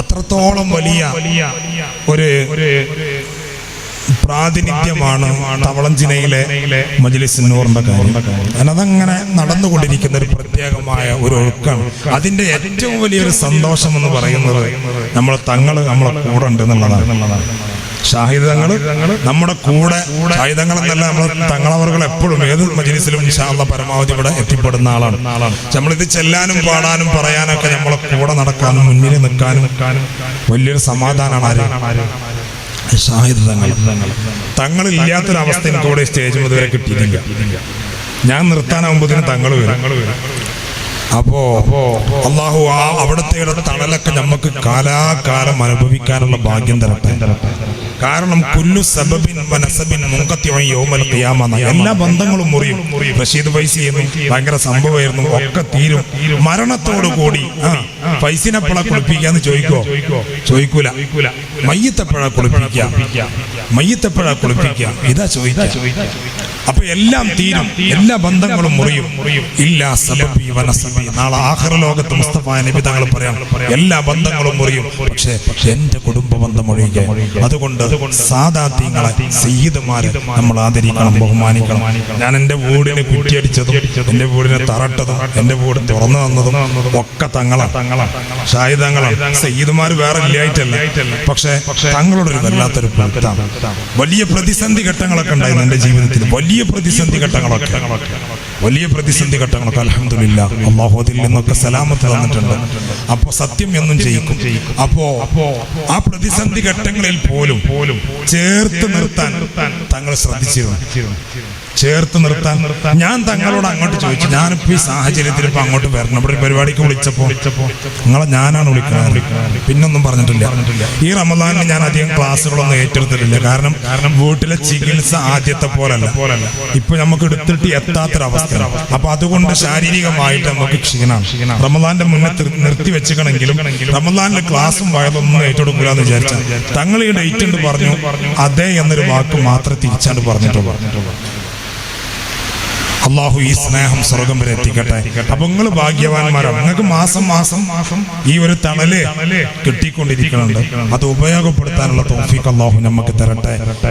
അത്രത്തോളം വലിയ ഒരു പ്രാതിനിധ്യമാണ് തവളഞ്ചിനയിലെ മജ്ലിസ് നൂറിന്റെ കാര്യം. അതങ്ങനെ നടന്നുകൊണ്ടിരിക്കുന്ന ഒരു പ്രത്യേകമായ ഒരു ഒഴുക്കാണ്. അതിന്റെ ഏറ്റവും വലിയൊരു സന്തോഷം എന്ന് പറയുന്നത് നമ്മൾ തങ്ങൾ നമ്മളെ കൂടെ ഉണ്ട് എന്നുള്ളതാണ്. ഷാഹിദങ്ങൾ നമ്മുടെ കൂടെ ഷാഹിദങ്ങൾ എന്നല്ല നമ്മൾ തങ്ങളവർകൾ എപ്പോഴും ഏത് മജ്ലിസിലും ഇൻഷാള്ള പരമാവധി ഇവിടെ എത്തിപ്പെടുന്ന ആളാണ്. നമ്മളിത് ചെല്ലാനും പാടാനും പറയാനൊക്കെ നമ്മളെ കൂടെ നടക്കാനും മുന്നിൽ നിൽക്കാനും വലിയൊരു സമാധാനമാണ് ആര്? ഷാഹിദ് തങ്ങൾ തങ്ങളില്ലാത്തൊരവസ്ഥ എനിക്ക് ഇവിടെ സ്റ്റേജ് മുതലേ കിട്ടിയിട്ടില്ല. ഞാൻ നിർത്താനാവുമ്പോഴത്തേനും തങ്ങൾ വരും. അപ്പോ അള്ളാഹു ആ അവിടത്തെ തണലൊക്കെ നമുക്ക് കാലാകാലം അനുഭവിക്കാനുള്ള ഭാഗ്യം തരട്ടെ. കാരണം കുല്ലു സബബിൻ വനസബിൻ യോമൽ ഖിയാമ. എല്ലാ ബന്ധങ്ങളും മുറിയും. റഷീദ് പൈസ എന്നും ഭയങ്കര സംഭവമായിരുന്നു. ഒക്കെ തീരും. മരണത്തോടു കൂടി ആ പൈസനെപ്പോഴാ കുളിപ്പിക്കാന്ന് ചോദിക്കോ? ചോദിക്കൂല. മയ്യത്തപ്പഴ കുളിപ്പിക്കുക മയ്യത്തപ്പഴ കുളിപ്പിക്കുക ഇതാ ചോദിക്കുക അപ്പൊ എല്ലാം തീരും. എല്ലാ ബന്ധങ്ങളും മുറിയും. ഇല്ല സബബി വനസബി നാളെ ആഹ്റ ലോകത്ത് മുസ്തഫ നബി തങ്ങൾ പറയാം. എല്ലാ ബന്ധങ്ങളും മുറിയും. പക്ഷേ എന്റെ കുടുംബ ബന്ധം ഒഴികെ അതുകൊണ്ട് സാധാത്യങ്ങളെ സയ്യിദ്മാരെ നമ്മൾ ആദരിക്കണം ബഹുമാനിക്കണം. ഞാൻ എന്റെ വീടിന് കുറ്റിയടിച്ചതും എന്റെ വീടിനെ തറട്ടതും എന്റെ വീട് തുറന്നു തന്നതും ഒക്കെ തങ്ങളാണ്. ഷാഹിദങ്ങളാണ് സയ്യിദുമാർ വേറെ ഇല്ലായിട്ടല്ല പക്ഷേ തങ്ങളുടെ ഒരു വല്ലാത്തൊരു വലിയ പ്രതിസന്ധി ഘട്ടങ്ങളൊക്കെ ഉണ്ടായിരുന്നു എന്റെ ജീവിതത്തിൽ വലിയ പ്രതിസന്ധി ഘട്ടങ്ങളൊക്കെ. വലിയ പ്രതിസന്ധി ഘട്ടങ്ങളൊക്കെ അലഹമില്ല അള്ളാഹു അതിൽ നിന്നൊക്കെ സലാമത്ത് തന്നിട്ടുണ്ട്. അപ്പോ സത്യം എന്നും ചെയ്യിക്കും അപ്പോ ആ പ്രതിസന്ധി ഘട്ടങ്ങളിൽ പോലും പോലും ചേർത്ത് നിർത്താൻ തങ്ങൾ ശ്രദ്ധിച്ചിരുന്നു. ചേർത്ത് നിർത്താൻ ഞാൻ തങ്ങളോട് അങ്ങോട്ട് ചോദിച്ചു. ഞാനിപ്പോ ഈ സാഹചര്യത്തിൽ ഇപ്പൊ അങ്ങോട്ട് വരണം. ഇവിടെ പരിപാടിക്ക് വിളിച്ചപ്പോ നിങ്ങളെ ഞാനാണ് വിളിക്കുന്നത്. പിന്നൊന്നും പറഞ്ഞിട്ടില്ല. ഈ റമദാനിന് ഞാൻ അധികം ക്ലാസ്സുകളൊന്നും ഏറ്റെടുത്തിട്ടില്ല. കാരണം കാരണം വീട്ടിലെ ചികിത്സ ആദ്യത്തെ പോലല്ല. ഇപ്പൊ നമുക്ക് എടുത്തിട്ട് എത്താത്തൊരവസ്ഥ. അപ്പൊ അതുകൊണ്ട് ശാരീരികമായിട്ട് നമുക്ക് ക്ഷീണം. റമദാന്റെ മുന്നേ തിർ- നിർത്തി വെച്ചിക്കണമെങ്കിലും റമദാനിലെ ക്ലാസ്സും വയതൊന്നും ഏറ്റെടുക്കില്ല എന്ന് വിചാരിച്ച. തങ്ങൾ ഈ ഡേറ്റ് ഉണ്ട് പറഞ്ഞു അതേ എന്നൊരു വാക്ക് മാത്രം തിരിച്ചാണ്ട് പറഞ്ഞിട്ടുള്ളൂ. അള്ളാഹു ഈ സ്നേഹം സ്വർഗം വരെ എത്തിക്കട്ടെ. അപ്പൊ നിങ്ങൾ ഭാഗ്യവാന്മാരാണ് നിങ്ങൾക്ക് മാസം മാസം മാസം ഈ ഒരു തണൽ കിട്ടിക്കൊണ്ടിരിക്കുന്നുണ്ട്. അത് ഉപയോഗപ്പെടുത്താനുള്ള തോഫിക്ക് അള്ളാഹു നമുക്ക് തരട്ടെ.